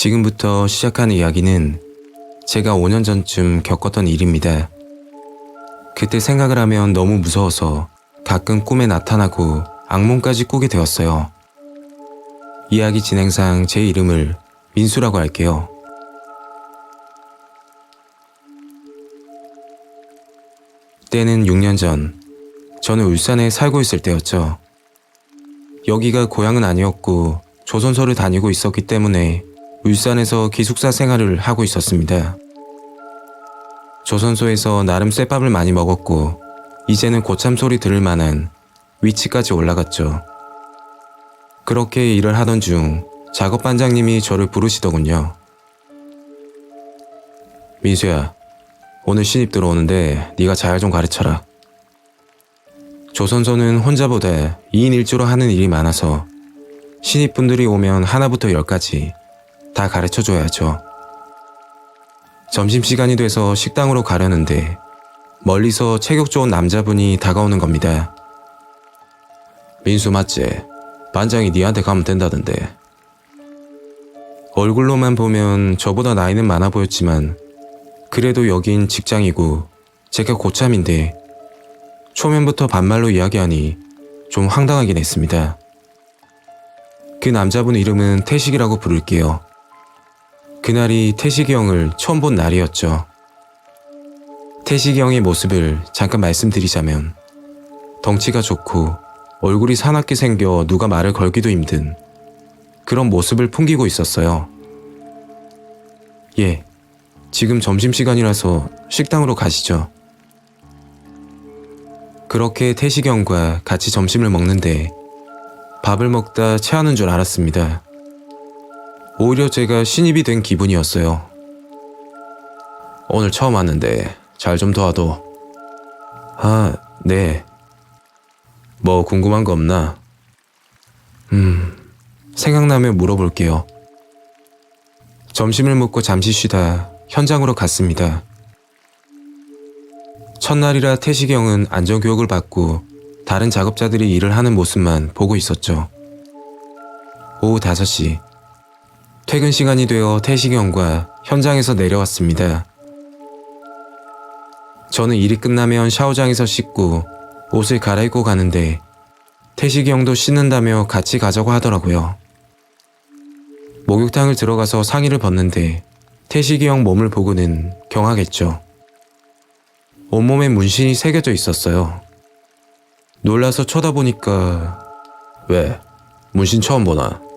지금부터 시작하는 이야기는 제가 5년 전쯤 겪었던 일입니다. 그때 생각을 하면 너무 무서워서 가끔 꿈에 나타나고 악몽까지 꾸게 되었어요. 이야기 진행상 제 이름을 민수라고 할게요. 때는 6년 전, 저는 울산에 살고 있을 때였죠. 여기가 고향은 아니었고 조선소를 다니고 있었기 때문에 울산에서 기숙사 생활을 하고 있었습니다. 조선소에서 나름 쇠밥을 많이 먹었고 이제는 고참 소리 들을 만한 위치까지 올라갔죠. 그렇게 일을 하던 중 작업 반장님이 저를 부르시더군요. 민수야, 오늘 신입 들어오는데 네가 잘 좀 가르쳐라. 조선소는 혼자보다 2인 1조로 하는 일이 많아서 신입분들이 오면 하나부터 열까지 다 가르쳐 줘야죠. 점심시간이 돼서 식당으로 가려는데 멀리서 체격 좋은 남자분이 다가오는 겁니다. 민수 맞지? 반장이 니한테 가면 된다던데. 얼굴로만 보면 저보다 나이는 많아 보였지만 그래도 여긴 직장이고 제가 고참인데 초면부터 반말로 이야기하니 좀 황당하긴 했습니다. 그 남자분 이름은 태식이라고 부를게요. 그날이 태식이 형을 처음 본 날이었죠. 태식이 형의 모습을 잠깐 말씀드리자면 덩치가 좋고 얼굴이 사납게 생겨 누가 말을 걸기도 힘든 그런 모습을 풍기고 있었어요. 예, 지금 점심시간이라서 식당으로 가시죠. 그렇게 태식이 형과 같이 점심을 먹는데 밥을 먹다 체하는 줄 알았습니다. 오히려 제가 신입이 된 기분이었어요. 오늘 처음 왔는데 잘 좀 도와도. 아, 네. 뭐 궁금한 거 없나? 음, 생각나면 물어볼게요. 점심을 먹고 잠시 쉬다 현장으로 갔습니다. 첫날이라 형은 안전교육을 받고 다른 작업자들이 일을 하는 모습만 보고 있었죠. 오후 5시. 퇴근 시간이 되어 태식이 형과 현장에서 내려왔습니다. 저는 일이 끝나면 샤워장에서 씻고 옷을 갈아입고 가는데 태식이 형도 씻는다며 같이 가자고 하더라고요. 목욕탕을 들어가서 상의를 벗는데 태식이 형 몸을 보고는 경하겠죠. 온몸에 문신이 새겨져 있었어요. 놀라서 쳐다보니까 왜? 문신 처음 보나?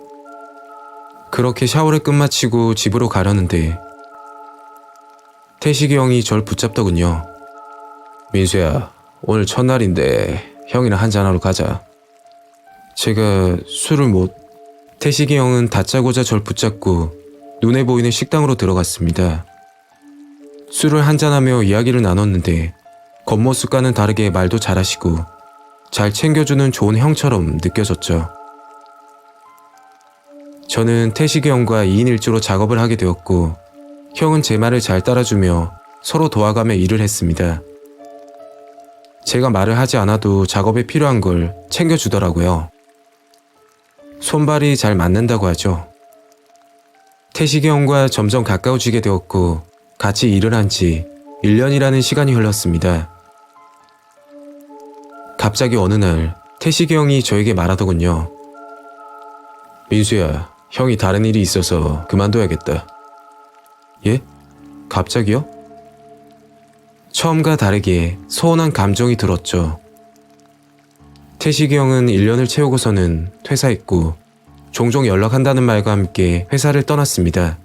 그렇게 샤워를 끝마치고 집으로 가려는데 태식이 형이 절 붙잡더군요. 민수야, 오늘 첫날인데 형이랑 한잔하러 가자. 제가 술을 못... 태식이 형은 다짜고짜 절 붙잡고 눈에 보이는 식당으로 들어갔습니다. 술을 한잔하며 이야기를 나눴는데 겉모습과는 다르게 말도 잘하시고 잘 챙겨주는 좋은 형처럼 느껴졌죠. 저는 태식이 형과 2인 1조로 작업을 하게 되었고 형은 제 말을 잘 따라주며 서로 도와가며 일을 했습니다. 제가 말을 하지 않아도 작업에 필요한 걸 챙겨주더라고요. 손발이 잘 맞는다고 하죠. 태식이 형과 점점 가까워지게 되었고 같이 일을 한 지 1년이라는 시간이 흘렀습니다. 갑자기 어느 날 태식이 형이 저에게 말하더군요. 민수야, 형이 다른 일이 있어서 그만둬야겠다. 예? 갑자기요? 처음과 다르게 서운한 감정이 들었죠. 태식이 형은 1년을 채우고서는 퇴사했고 종종 연락한다는 말과 함께 회사를 떠났습니다.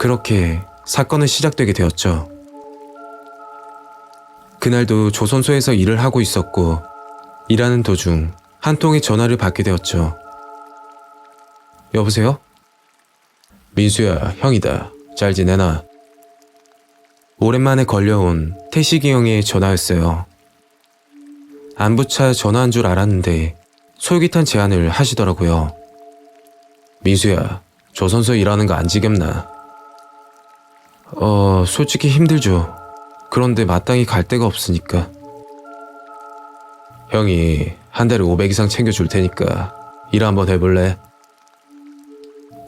그렇게 사건은 시작되게 되었죠. 그날도 조선소에서 일을 하고 있었고 일하는 도중 한 통의 전화를 받게 되었죠. 여보세요? 민수야, 형이다. 잘 지내나? 오랜만에 걸려온 태식이 형의 전화였어요. 안부차 전화한 줄 알았는데 솔깃한 제안을 하시더라고요. 민수야, 조선소 일하는 거 안 지겹나? 어, 솔직히 힘들죠. 그런데 마땅히 갈 데가 없으니까. 형이 한 달에 500 이상 챙겨줄 테니까 일 한번 해볼래?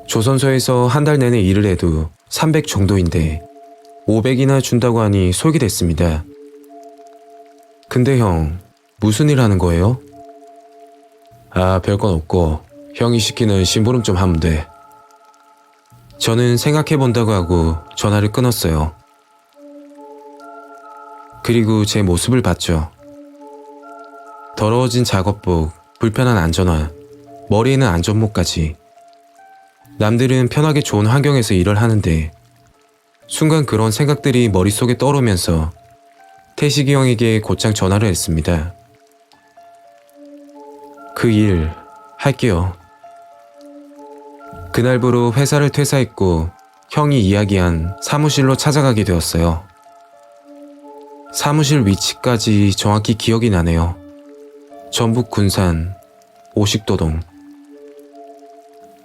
조선소에서 한 달 내내 일을 해도 300 정도인데 500이나 준다고 하니 속이 됐습니다. 근데 형, 무슨 일 하는 거예요? 아, 별건 없고 형이 시키는 심부름 좀 하면 돼. 저는 생각해 본다고 하고 전화를 끊었어요. 그리고 제 모습을 봤죠. 더러워진 작업복, 불편한 안전화, 머리에는 안전모까지. 남들은 편하게 좋은 환경에서 일을 하는데 순간 그런 생각들이 머릿속에 떠오르면서 태식이 형에게 곧장 전화를 했습니다. 그 일 할게요. 그날부로 회사를 퇴사했고 형이 이야기한 사무실로 찾아가게 되었어요. 사무실 위치까지 정확히 기억이 나네요. 전북 군산 오식도동.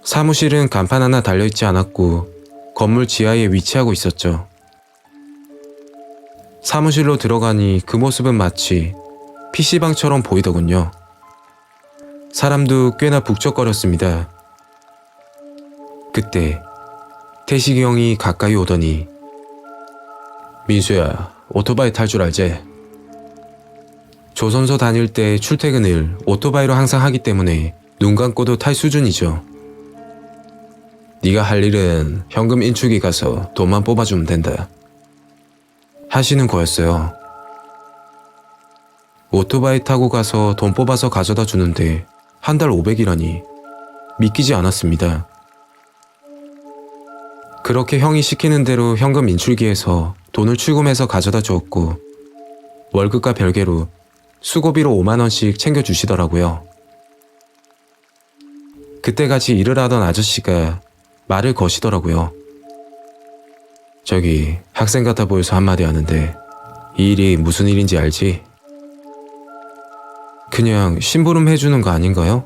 사무실은 간판 하나 달려있지 않았고 건물 지하에 위치하고 있었죠. 사무실로 들어가니 그 모습은 마치 PC방처럼 보이더군요. 사람도 꽤나 북적거렸습니다. 그때 태식이 형이 가까이 오더니 민수야 오토바이 탈 줄 알지? 조선소 다닐 때 출퇴근을 오토바이로 항상 하기 때문에 눈 감고도 탈 수준이죠. 네가 할 일은 현금 인출기 가서 돈만 뽑아주면 된다. 하시는 거였어요. 오토바이 타고 가서 돈 뽑아서 가져다 주는데 한 달 500이라니 믿기지 않았습니다. 그렇게 형이 시키는 대로 현금 인출기에서 돈을 출금해서 가져다 주었고 월급과 별개로 수고비로 5만원씩 챙겨주시더라고요. 그때 같이 일을 하던 아저씨가 말을 거시더라고요. 저기 학생 같아 보여서 한마디 하는데 이 일이 무슨 일인지 알지? 그냥 심부름 해주는 거 아닌가요?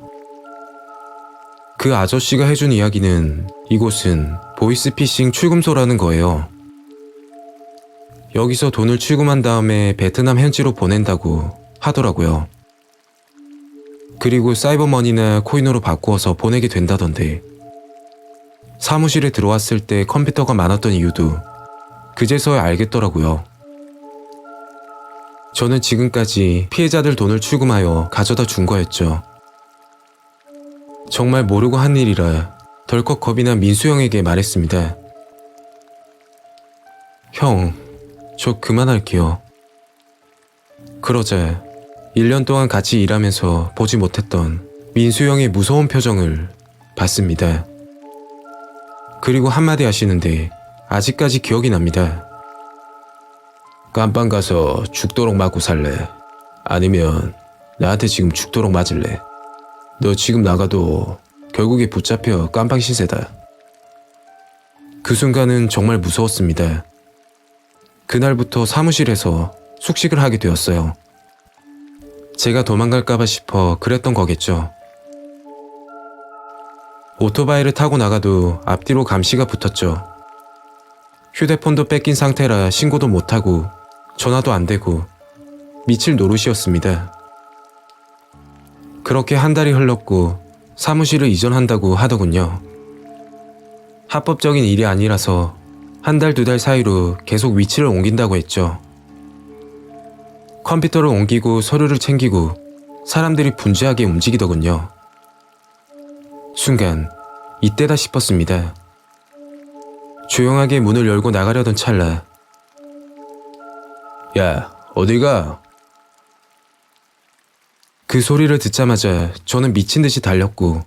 그 아저씨가 해준 이야기는 이곳은 보이스피싱 출금소라는 거예요. 여기서 돈을 출금한 다음에 베트남 현지로 보낸다고 하더라고요. 그리고 사이버머니나 코인으로 바꾸어서 보내게 된다던데. 사무실에 들어왔을 때 컴퓨터가 많았던 이유도 그제서야 알겠더라고요. 저는 지금까지 피해자들 돈을 출금하여 가져다 준 거였죠. 정말 모르고 한 일이라 덜컥 겁이 난 민수 형에게 말했습니다. 형, 저 그만할게요. 그러자 1년 동안 같이 일하면서 보지 못했던 민수 형의 무서운 표정을 봤습니다. 그리고 한마디 하시는데 아직까지 기억이 납니다. 깜빵 가서 죽도록 맞고 살래? 아니면 나한테 지금 죽도록 맞을래? 너 지금 나가도 결국에 붙잡혀 깜빵 신세다. 그 순간은 정말 무서웠습니다. 그날부터 사무실에서 숙식을 하게 되었어요. 제가 도망갈까봐 싶어 그랬던 거겠죠. 오토바이를 타고 나가도 앞뒤로 감시가 붙었죠. 휴대폰도 뺏긴 상태라 신고도 못하고 전화도 안 되고 미칠 노릇이었습니다. 그렇게 한 달이 흘렀고 사무실을 이전한다고 하더군요. 합법적인 일이 아니라서 한 달, 두 달 사이로 계속 위치를 옮긴다고 했죠. 컴퓨터를 옮기고 서류를 챙기고 사람들이 분주하게 움직이더군요. 순간 이때다 싶었습니다. 조용하게 문을 열고 나가려던 찰나 야 어디 가? 그 소리를 듣자마자 저는 미친 듯이 달렸고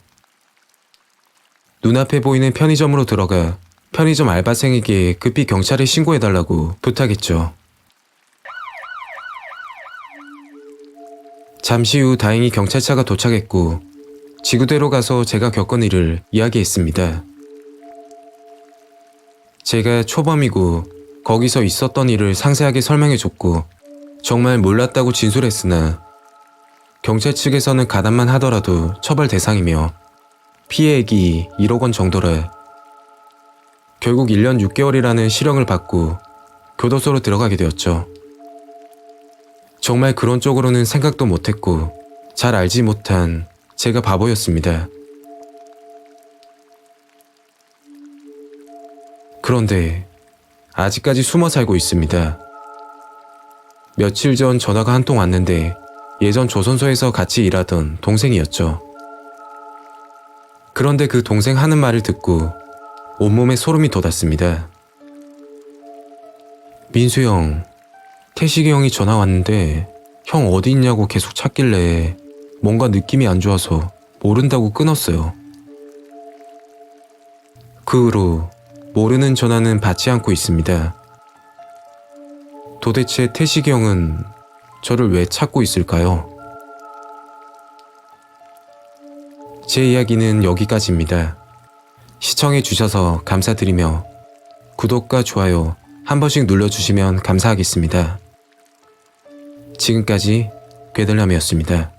눈앞에 보이는 편의점으로 들어가 편의점 알바생에게 급히 경찰에 신고해달라고 부탁했죠. 잠시 후 다행히 경찰차가 도착했고 지구대로 가서 제가 겪은 일을 이야기했습니다. 제가 초범이고 거기서 있었던 일을 상세하게 설명해줬고 정말 몰랐다고 진술했으나 경찰 측에서는 가담만 하더라도 처벌 대상이며 피해액이 1억 원 정도라 결국 1년 6개월이라는 실형을 받고 교도소로 들어가게 되었죠. 정말 그런 쪽으로는 생각도 못했고 잘 알지 못한 제가 바보였습니다. 그런데 아직까지 숨어 살고 있습니다. 며칠 전 전화가 한 통 왔는데 예전 조선소에서 같이 일하던 동생이었죠. 그런데 그 동생 하는 말을 듣고 온몸에 소름이 돋았습니다. 민수 형, 태식이 형이 전화 왔는데 형 어디 있냐고 계속 찾길래 뭔가 느낌이 안 좋아서 모른다고 끊었어요. 그 후로 모르는 전화는 받지 않고 있습니다. 도대체 태식이 형은 저를 왜 찾고 있을까요? 제 이야기는 여기까지입니다. 시청해 주셔서 감사드리며 구독과 좋아요 한 번씩 눌러주시면 감사하겠습니다. 지금까지 괴들남이었습니다.